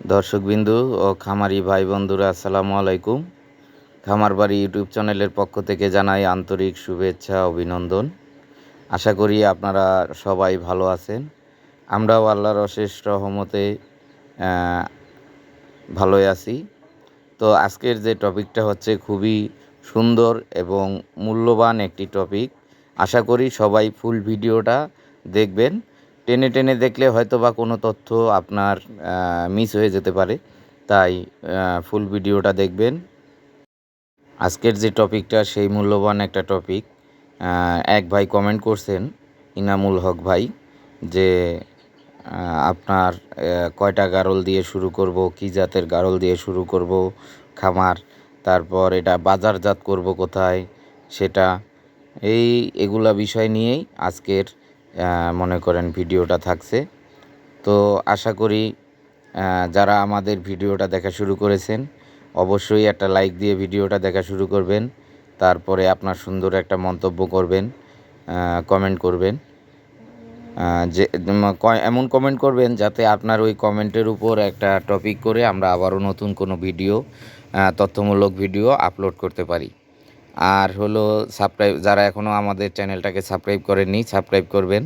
দর্শকবিন্দু ও খামারি ভাই বন্ধুরা আসসালামু আলাইকুম। খামার বাড়ি ইউটিউব চ্যানেলের পক্ষ থেকে জানাই আন্তরিক শুভেচ্ছা, অভিনন্দন। আশা করি আপনারা সবাই ভালো আছেন। আমরাও আল্লাহর অশেষ রহমতে ভালোই আছি। তো আজকের যে টপিকটা হচ্ছে খুবই সুন্দর এবং মূল্যবান একটি টপিক। আশা করি সবাই ফুল ভিডিওটা দেখবেন। টেনে টেনে দেখলে হয়তো বা কোনো তথ্য আপনার মিস হয়ে যেতে পারে। তাই ফুল ভিডিওটা দেখবেন। আজকের যে টপিকটা, সেই মূল্যবান একটা টপিক। এক ভাই কমেন্ট করছেন, ইনামুল হক ভাই, যে আপনার কয়টা গারল দিয়ে শুরু করব, কি জাতের গারল দিয়ে শুরু করব, খামার, তারপর এটা বাজারজাত করব কোথায়, সেটা, এই, এগুলা বিষয় নিয়েই আজকের মনে করেন ভিডিওটা থাকছে। তো আশা করি যারা আমাদের ভিডিওটা দেখা শুরু করেছেন, অবশ্যই একটা লাইক দিয়ে ভিডিওটা দেখা শুরু করবেন। তারপরে আপনার সুন্দর একটা মন্তব্য করবেন কমেন্ট করবেন। যে এমন কমেন্ট করবেন যাতে আপনার ওই কমেন্টের উপর একটা টপিক করে আমরা আবারও নতুন কোনো ভিডিও তথ্যমূলক ভিডিও আপলোড করতে পারি। আর হলো সাবস্ক্রাইব যারা এখনও আমাদের চ্যানেলটাকে সাবস্ক্রাইব করেননি সাবস্ক্রাইব করবেন।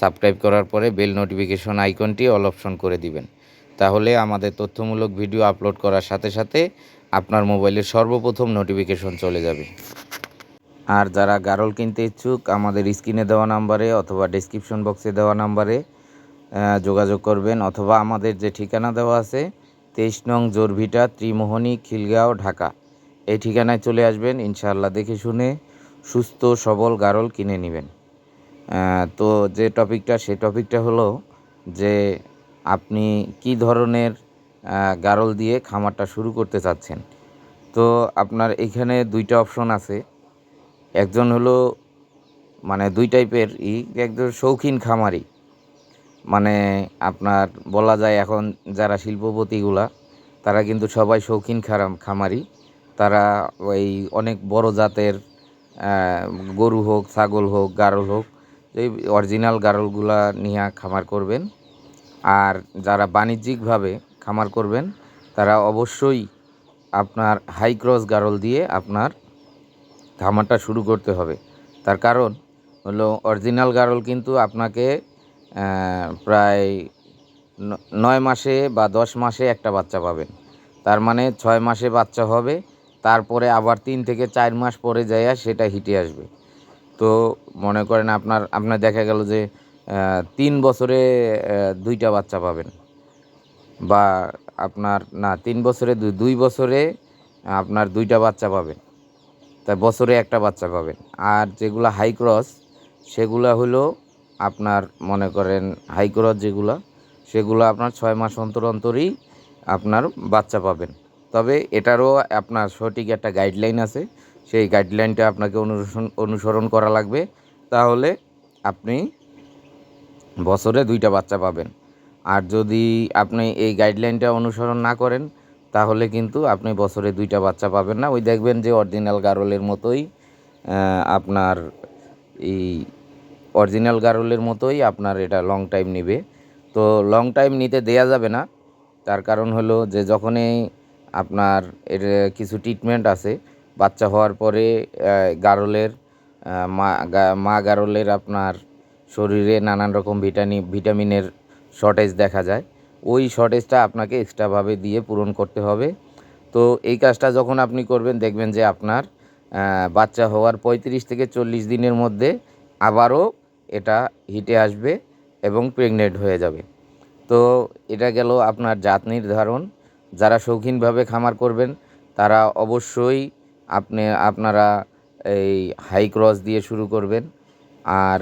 সাবস্ক্রাইব করার পরে বেল নোটিফিকেশন আইকনটি অল অপশন করে দিবেন। তাহলে আমাদের তথ্যমূলক ভিডিও আপলোড করার সাথে সাথে আপনার মোবাইলে সর্বপ্রথম নোটিফিকেশন চলে যাবে। আর যারা গারল কিনতে ইচ্ছুক, আমাদের স্ক্রিনে দেওয়া নাম্বারে অথবা ডেসক্রিপশন বক্সে দেওয়া নাম্বারে যোগাযোগ করবেন। অথবা আমাদের যে ঠিকানা দেওয়া আছে, তেইশ নং জোরভিটা, ত্রিমোহনী, খিলগাঁও, ঢাকা। এই ঠিকানায় চলে আসবেন, ইনশাআল্লাহ দেখে শুনে সুস্থ, সবল গারল কিনে নেবেন। তো যে টপিকটা সেই টপিকটা হলো যে আপনি কি ধরনের গারল দিয়ে খামারটা শুরু করতে চাচ্ছেন? তো আপনার এখানে দুইটা অপশন আছে। একজন হলো মানে দুই টাইপের ই, একজন শৌখিন খামারি। মানে আপনার বলা যায় এখন যারা শিল্পপতিগুলা, তারা কিন্তু সবাই শৌখিন খারাম খামারি। তারা ওই অনেক বড় জাতের গরু হোক, ছাগল হোক, গারল হোক এই অরিজিনাল গারলগুলা নিয়ে খামার করবেন। আর যারা বাণিজ্যিকভাবে খামার করবেন, তারা অবশ্যই আপনার হাই ক্রস গারল দিয়ে আপনার খামারটা শুরু করতে হবে। তার কারণ হলো অরিজিনাল গারল কিন্তু আপনাকে প্রায় নয় মাসে বা দশ মাসে একটা বাচ্চা পাবেন। তার মানে ছয় মাসে বাচ্চা হবে তারপরে আবার তিন থেকে চার মাস পরে যাইয়া সেটা হিটে আসবে। তো মনে করেন আপনার আপনার দেখা গেল যে তিন বছরে দুইটা বাচ্চা পাবেন। বা আপনার, না, তিন বছরে দুই বছরে আপনার দুইটা বাচ্চা পাবেন। তা বছরে একটা বাচ্চা পাবেন। আর যেগুলো হাই ক্রস সেগুলো হলো আপনার মনে করেন হাই ক্রস যেগুলো, সেগুলো আপনার ছয় মাস অন্তর অন্তরই আপনার বাচ্চা পাবেন। তবে এটারও আপনার সঠিক একটা গাইডলাইন আছে। সেই গাইডলাইনটা আপনাকে অনুসরণ অনুসরণ করা লাগবে। তাহলে আপনি বছরে দুইটা বাচ্চা পাবেন। আর যদি আপনি এই গাইডলাইনটা অনুসরণ না করেন, তাহলে কিন্তু আপনি বছরে দুইটা বাচ্চা পাবেন না। ওই দেখবেন যে অরিজিনাল গারলের মতোই আপনার এই অরিজিনাল গারলের মতোই আপনার এটা লং টাইম নেবে। তো লং টাইম নিতে দেয়া যাবে না। তার কারণ হলো যে যখনই আপনার এর কিছু ট্রিটমেন্ট আছে। বাচ্চা হওয়ার পরে গারলের মা গারলের আপনার শরীরে নানান রকম ভিটামিন ভিটামিনের শর্টেজ দেখা যায়। ওই শর্টেজটা আপনাকে এক্সট্রাভাবে দিয়ে পূরণ করতে হবে। তো এই কাজটা যখন আপনি করবেন, দেখবেন যে আপনার বাচ্চা হওয়ার পঁয়ত্রিশ থেকে চল্লিশ দিনের মধ্যে আবারও এটা হিটে আসবে এবং প্রেগনেন্ট হয়ে যাবে। তো এটা গেল আপনার জাত নির্ধারণ। যারা শৌখিনভাবে খামার করবেন, তারা অবশ্যই আপনি, আপনারা এই হাই ক্রস দিয়ে শুরু করবেন। আর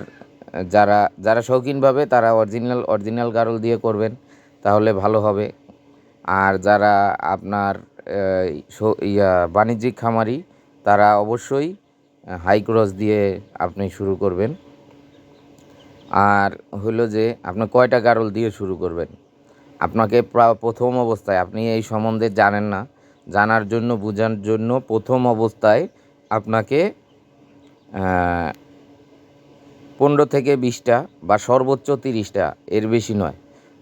যারা যারা শৌখিনভাবে, তারা অরিজিনাল অরিজিনাল গারল দিয়ে করবেন, তাহলে ভালো হবে। আর যারা আপনার ইয়া, বাণিজ্যিক খামারি, তারা অবশ্যই হাই ক্রস দিয়ে আপনি শুরু করবেন। আর হলো যে, আপনি কয়টা গারল দিয়ে শুরু করবেন? আপনাকে প্রা- প্রথম অবস্থায়, আপনি এই সম্বন্ধে জানেন না। জানার জন্য, বোঝার জন্য প্রথম অবস্থায় আপনাকে পনেরো থেকে বিশটা বা সর্বোচ্চ তিরিশটা, এর বেশি নয়।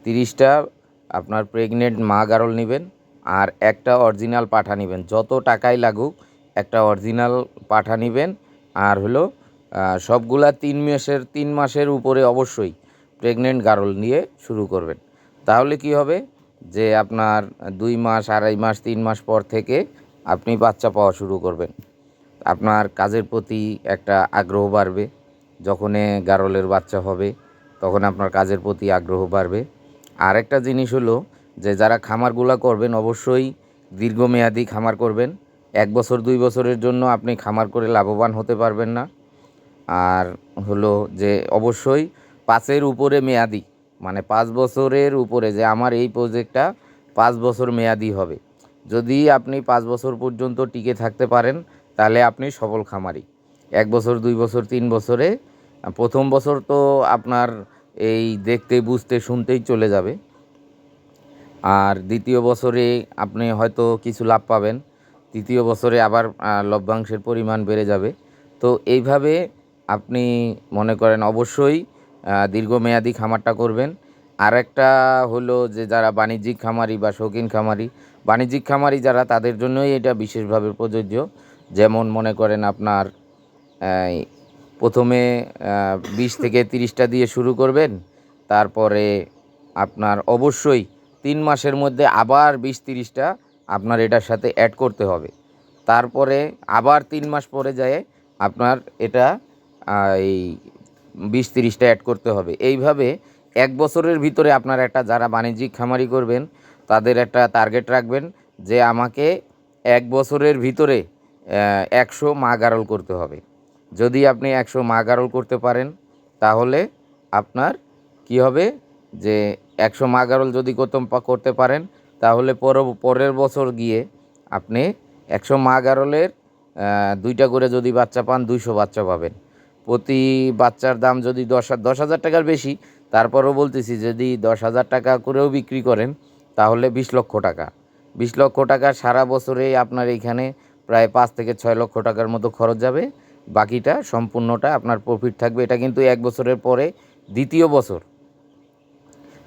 তিরিশটা আপনার প্রেগনেন্ট মা গারল নেবেন আর একটা অরিজিনাল পাঠা নেবেন। যত টাকাই লাগুক, একটা অরিজিনাল পাঠা নেবেন। আর হলো সবগুলা তিন মাসের তিন মাসের উপরে অবশ্যই প্রেগনেন্ট গারল নিয়ে শুরু করবেন। তাহলে কি হবে? যে আপনার দুই মাস, আড়াই মাস, তিন মাস পর থেকে আপনি বাচ্চা পাওয়া শুরু করবেন। আপনার কাজের প্রতি একটা আগ্রহ বাড়বে। যখনই গারলের বাচ্চা হবে, তখন আপনার কাজের প্রতি আগ্রহ বাড়বে। আর একটা জিনিস হলো যে, যারা খামারগুলা করবেন, অবশ্যই দীর্ঘমেয়াদী খামার করবেন। এক বছর, দুই বছরের জন্য আপনি খামার করে লাভবান হতে পারবেন না। আর হলো যে, অবশ্যই পাঁচের উপরে মেয়াদি। মানে পাঁচ বছরের উপরে যে আমার এই প্রজেক্টটা পাঁচ বছর মেয়াদি হবে। যদি আপনি পাঁচ বছর পর্যন্ত টিকে থাকতে পারেন, তাহলে আপনি সফল খামারি। এক বছর, দুই বছর, তিন বছরে। প্রথম বছর তো আপনার এই দেখতে, বুঝতে, শুনতেই চলে যাবে। আর দ্বিতীয় বছরে আপনি হয়তো কিছু লাভ পাবেন। তৃতীয় বছরে আবার লভ্যাংশের পরিমাণ বেড়ে যাবে। তো এইভাবে আপনি মনে করেন অবশ্যই দীর্ঘমেয়াদী খামারটা করবেন। আরেকটা হলো যে যারা বাণিজ্যিক খামারি বা শৌখিন খামারি, বাণিজ্যিক খামারি যারা, তাদের জন্যই এটা বিশেষভাবে প্রযোজ্য। যেমন মনে করেন আপনার প্রথমে বিশ থেকে তিরিশটা দিয়ে শুরু করবেন। তারপরে আপনার অবশ্যই তিন মাসের মধ্যে আবার বিশ তিরিশটা আপনার এটার সাথে অ্যাড করতে হবে। তারপরে আবার তিন মাস পরে যায় আপনার এটা এই বিশ তিরিশটা অ্যাড করতে হবে। এইভাবে এক বছরের ভিতরে আপনার একটা যারা বাণিজ্যিক খামারি করবেন, তাদের একটা টার্গেট রাখবেন যে আমাকে এক বছরের ভিতরে একশো মা গারল করতে হবে। যদি আপনি একশো মা গারল করতে পারেন, তাহলে আপনার কি হবে? যে একশো মা গারল যদি করতে পারেন, তাহলে পর, পরের বছর গিয়ে আপনি একশো মা গারলের দুইটা করে যদি বাচ্চা পান, দুইশো বাচ্চা পাবেন। প্রতি বাচ্চার দাম যদি দশ দশ হাজার টাকার বেশি, তারপরও বলতেছি যদি দশ হাজার টাকা করেও বিক্রি করেন, তাহলে বিশ লক্ষ টাকা। বিশ লক্ষ টাকা সারা বছরে আপনার এইখানে প্রায় পাঁচ থেকে ছয় লক্ষ টাকার মতো খরচ যাবে। বাকিটা সম্পূর্ণটা আপনার প্রফিট থাকবে। এটা কিন্তু এক বছরের পরে দ্বিতীয় বছর।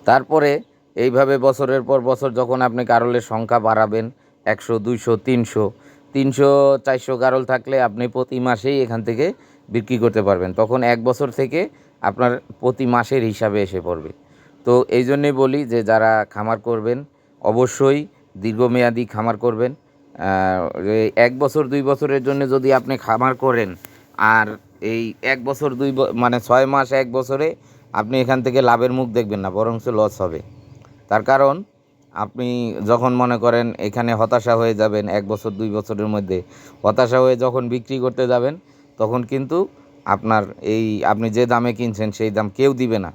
তারপরে এইভাবে বছরের পর বছর যখন আপনি গারলের সংখ্যা বাড়াবেন, একশো, দুইশো, তিনশো তিনশো, চারশো গারল থাকলে আপনি প্রতি মাসেই এখান থেকে বিক্রি করতে পারবেন। তখন এক বছর থেকে আপনার প্রতি মাসের হিসাবে এসে পড়বে। তো এই জন্যে বলি যে, যারা খামার করবেন, অবশ্যই দীর্ঘমেয়াদী খামার করবেন। এক বছর, দুই বছরের জন্য যদি আপনি খামার করেন, আর এই এক বছর, দুই মানে ছয় মাস, এক বছরে আপনি এখান থেকে লাভের মুখ দেখবেন না বরং লস হবে। তার কারণ, আপনি যখন মনে করেন এখানে হতাশা হয়ে যাবেন, এক বছর, দুই বছরের মধ্যে হতাশা হয়ে যখন বিক্রি করতে যাবেন তখন কিন্তু আপনার এই আপনি যে দামে কিনছেন সেই দাম কেউ দিবে না।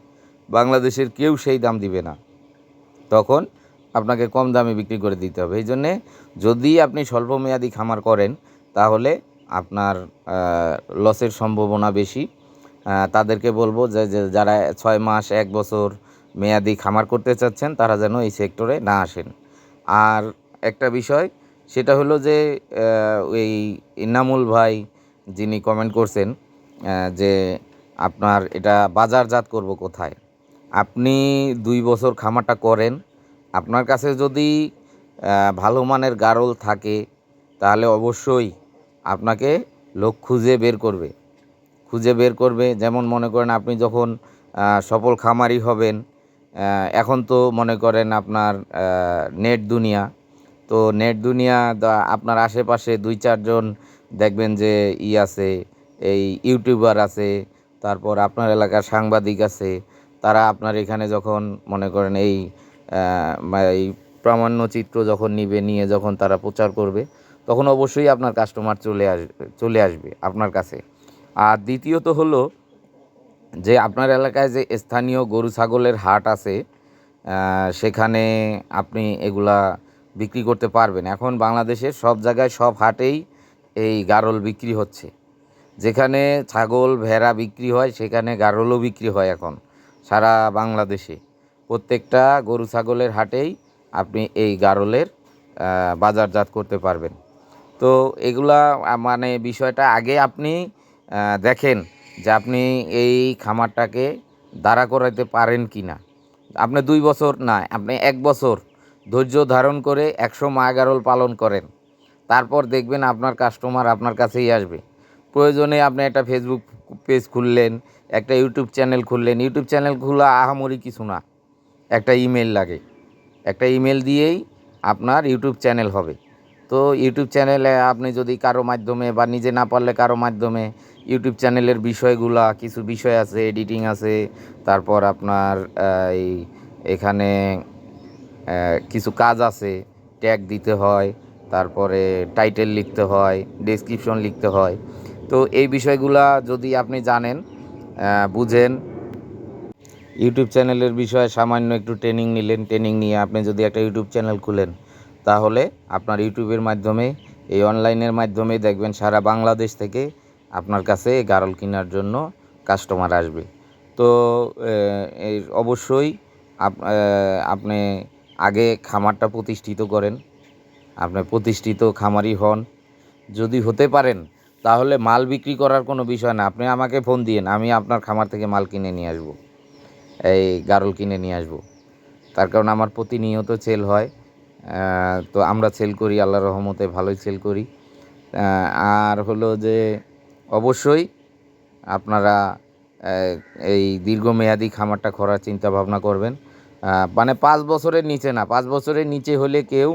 বাংলাদেশের কেউ সেই দাম দিবে না। তখন আপনাকে কম দামে বিক্রি করে দিতে হবে। এই জন্যে যদি আপনি স্বল্পমেয়াদী খামার করেন, তাহলে আপনার লসের সম্ভাবনা বেশি। তাদেরকে বলব যে যারা ছয় মাস, এক বছর মেয়াদি খামার করতে চাচ্ছেন, তারা যেন এই সেক্টরে না আসেন। আর একটা বিষয়, সেটা হলো যে এই ইনামুল ভাই যিনি কমেন্ট করছেন যে আপনার এটা বাজারজাত করব কোথায়? আপনি দুই বছর খামারটা করেন, আপনার কাছে যদি ভালো মানের গারল থাকে, তাহলে অবশ্যই আপনাকে লোক খুঁজে বের করবে। খুঁজে বের করবে, যেমন মনে করেন আপনি যখন সফল খামারি হবেন এখন তো মনে করেন আপনার নেট দুনিয়া। তো নেট দুনিয়া আপনার আশেপাশে দুই চারজন দেখবেন যে ই আছে, এই ইউটিউবার আছে, তারপর আপনার এলাকার সাংবাদিক আছে, তারা আপনার এখানে যখন মনে করেন এই এই প্রামাণ্য চিত্র যখন নিবে, নিয়ে যখন তারা প্রচার করবে, তখন অবশ্যই আপনার কাস্টমার চলে আসবে চলে আসবে আপনার কাছে। আর দ্বিতীয়ত হলো যে আপনার এলাকায় যে স্থানীয় গরু ছাগলের হাট আছে সেখানে আপনি এগুলা বিক্রি করতে পারবেন। এখন বাংলাদেশের সব জায়গায় সব হাটেই এই গারল বিক্রি হচ্ছে। যেখানে ছাগল, ভেড়া বিক্রি হয়, সেখানে গারলও বিক্রি হয় এখন সারা বাংলাদেশে। প্রত্যেকটা গরু ছাগলের হাটেই আপনি এই গারলের বাজারজাত করতে পারবেন। তো এগুলা মানে বিষয়টা আগে আপনি দেখেন যে আপনি এই খামারটাকে দাঁড়া করাইতে পারেন কি না আপনি দুই বছর না, আপনি এক বছর ধৈর্য ধারণ করে একশো মা গারল পালন করেন। তারপর দেখবেন আপনার কাস্টমার আপনার কাছেই আসবে। প্রয়োজনে আপনি একটা ফেসবুক পেজ খুললেন, একটা ইউটিউব চ্যানেল খুললেন। ইউটিউব চ্যানেল খোলা আহামরি কিছু না, একটা ইমেল লাগে। একটা ইমেল দিয়েই আপনার ইউটিউব চ্যানেল হবে। তো ইউটিউব চ্যানেলে আপনি যদি কারও মাধ্যমে বা নিজে না পারলে কারও মাধ্যমে ইউটিউব চ্যানেলের বিষয়গুলা, কিছু বিষয় আছে এডিটিং আছে, তারপর আপনার এই এখানে কিছু কাজ আছে ট্যাগ দিতে হয় তারপরে টাইটেল লিখতে হয় ডেসক্রিপশন লিখতে হয়। তো এই বিষয়গুলা যদি আপনি জানেন বুঝেন, ইউটিউব চ্যানেলের বিষয়ে সামান্য একটু ট্রেনিং নিলেন ট্রেনিং নিয়ে আপনি যদি একটা ইউটিউব চ্যানেল খুলেন, তাহলে আপনার ইউটিউবের মাধ্যমে, এই অনলাইনের মাধ্যমে দেখবেন সারা বাংলাদেশ থেকে আপনার কাছে গারল কেনার জন্য কাস্টমার আসবে। তো অবশ্যই আপনি আগে খামারটা প্রতিষ্ঠিত করেন আপনি প্রতিষ্ঠিত খামারি হন। যদি হতে পারেন, তাহলে মাল বিক্রি করার কোনো বিষয় না। আপনি আমাকে ফোন দিয়েন, আমি আপনার খামার থেকে মাল কিনে নিয়ে আসব। এই গারল কিনে নিয়ে আসব। তার কারণ আমার প্রতিনিয়ত সেল হয়। তো আমরা সেল করি আল্লাহর রহমতে ভালোই সেল করি। আর হলো যে অবশ্যই আপনারা এই দীর্ঘমেয়াদী খামারটা করার চিন্তা ভাবনা করবেন। মানে পাঁচ বছরের নিচে না, পাঁচ বছরের নিচে হলে কেউ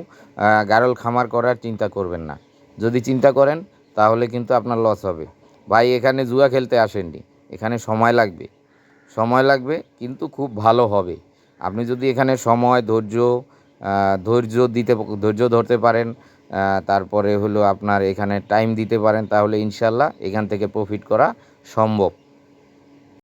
গারল খামার করার চিন্তা করবেন না। যদি চিন্তা করেন, তাহলে কিন্তু আপনার লস হবে। ভাই, এখানে জুয়া খেলতে আসেননি। এখানে সময় লাগবে। সময় লাগবে, কিন্তু খুব ভালো হবে। আপনি যদি এখানে সময়, ধৈর্য ধৈর্য দিতে, ধৈর্য ধরতে পারেন তারপরে হলো আপনার এখানে টাইম দিতে পারেন, তাহলে ইনশাল্লাহ এখান থেকে প্রফিট করা সম্ভব।